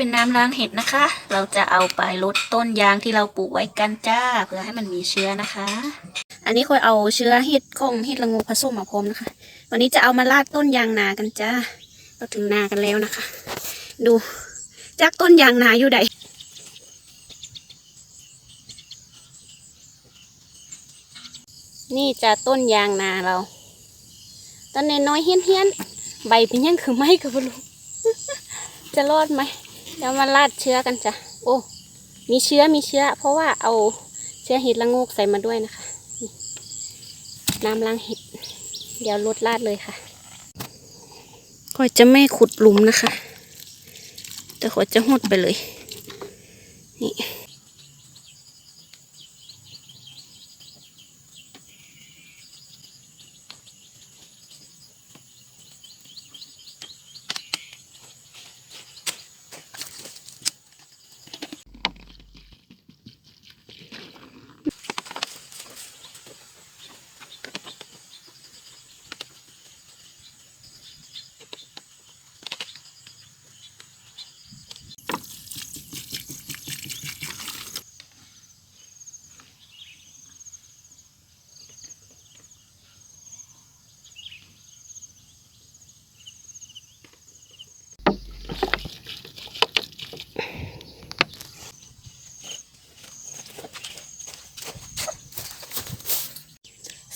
เป็นน้ำล้างเห็ดนะคะ เราจะเอาไปลดต้นยางที่เราปลูกไว้กันจ้า เพื่อให้มันมีเชื้อนะคะ อันนี้คอยเอาเชื้อเห็ดของเห็ดละงูผสมมาพรมนะคะ วันนี้จะเอามาลาดต้นยางนากันจ้าเราถึงนากันแล้วนะคะ ดูจากต้นยางนาอยู่ใดนี่จะต้นยางนาเรา ต้นน้อยๆเฮี้ยนใบเป็นยังคือไม้กับลูกจะรอดไหม แล้วมาลาดเชื้อกันจ้ะ โอ้ มีเชื้อมีเชื้อ เพราะว่าเอาเชื้อเห็ดละโงกใส่มาด้วยนะคะ น้ำล้างเห็ด เดี๋ยวลดลาดเลยค่ะขอจะไม่ขุดหลุมนะคะ แต่ขอจะหดไปเลย นี่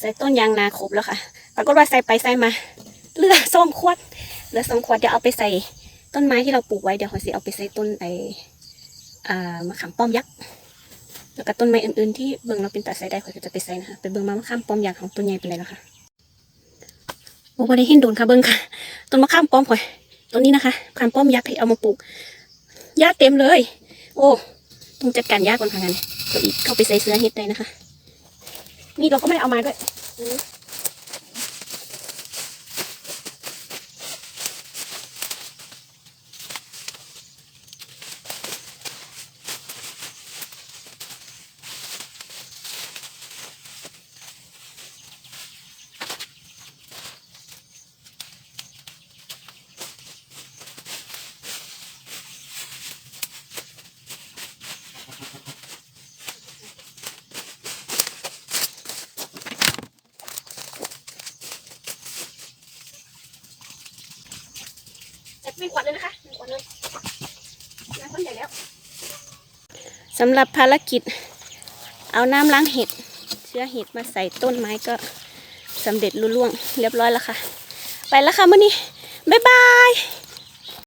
ใส่ต้นยางนาครบแล้วค่ะ ปรากฏว่าใส่ไปใส่มาเหลือสองขวดเหลือสองขวดเดี๋ยวเอาไปใส่ต้นไม้ที่เราปลูกไว้เดี๋ยวขอสิเอาไปใส่ต้นไออ่ามะขามป้อมยักษ์แล้วก็ต้นไม้อื่นๆที่เบิ่งเราเป็นตัดใส่ได้ขอยก็จะไปใส่นะคะไปเบิ่งมะขามป้อมยักษ์ของต้นใหญ่เป็นไรแล้วค่ะโอ้บ่ได้เห็นโดนค่ะเบิ่งค่ะต้นมะขามป้อมข่อยต้นนี้นะคะมะขามป้อมยักษ์ที่เอามาปลูกหญ้าเต็มเลย โอ้ต้องจัดการหญ้าก่อนค่ะงั้นก็อีกเข้าไปใส่เสื้อเฮ็ดได้นะคะ มีดเราก็ไม่ได้เอามาด้วย มีขวดเลยนะคะหนึ่งขวดเลยน้ำข้นใหญ่แล้วสำหรับภารกิจ เอาน้ำล้างเห็ด เชื้อเห็ดมาใส่ต้นไม้ก็สำเร็จลุล่วง เรียบร้อยแล้วค่ะ ไปแล้วค่ะมื่อนี้ บ๊ายบาย